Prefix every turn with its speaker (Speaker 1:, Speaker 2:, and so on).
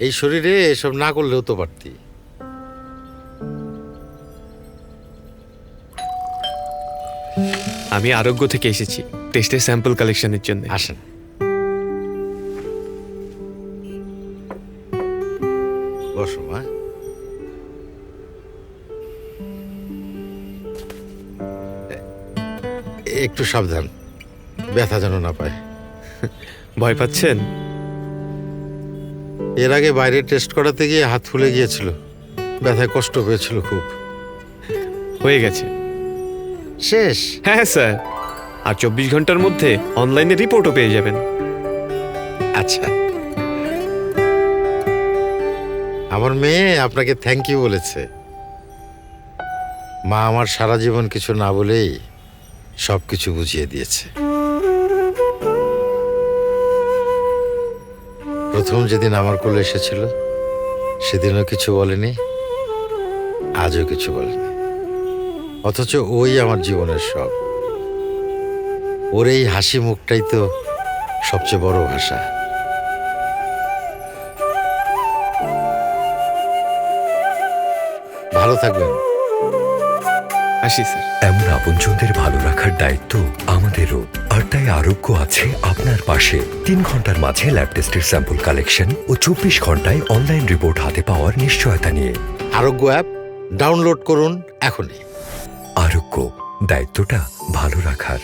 Speaker 1: এই শরীরে এসব না করলেও তো পারতি।
Speaker 2: আমি আরোগ্য থেকে এসেছি টেস্টের স্যাম্পল কালেকশনের জন্য।
Speaker 1: আসেন। বসো মা। একটু সাবধান ব্যথা যেন না পায়।
Speaker 2: ভয় পাচ্ছেন?
Speaker 1: এর আগে বাইরে টেস্ট করাতে গিয়ে হাত ফুলে গিয়েছিল। ব্যথায় কষ্ট পেয়েছিল খুব।
Speaker 2: হয়ে গেছে।
Speaker 1: শেষ?
Speaker 2: হ্যাঁ স্যার। আর চব্বিশ ঘণ্টার মধ্যে অনলাইনে রিপোর্টও পেয়ে যাবেন।
Speaker 1: আচ্ছা। আমার মেয়ে আপনাকে থ্যাংক ইউ বলেছে। মা আমার সারা জীবন কিছু না বলেই সব কিছু বুঝিয়ে দিয়েছে। প্রথম যেদিন আমার কোলে এসেছিল, সেদিনও কিছু বলেনি, আজও কিছু বলেনি। অথচ ওই আমার জীবনের সব। ওর এই হাসি মুখটাই তো সবচেয়ে বড় ভাষা। ভালো থাকবেন।
Speaker 2: আসি স্যার।
Speaker 3: এমন আপনজনদের ভালো রাখার দায়িত্ব আমাদেরও। আর তাই আরোগ্য আছে আপনার পাশে। তিন ঘণ্টার মাঝে ল্যাব টেস্টের স্যাম্পল কালেকশন ও চব্বিশ ঘন্টায় অনলাইন রিপোর্ট হাতে পাওয়ার নিশ্চয়তা নিয়ে।
Speaker 1: আরোগ্য অ্যাপ ডাউনলোড করুন এখনই।
Speaker 3: আরোগ্য দায়িত্বটা ভালো রাখার।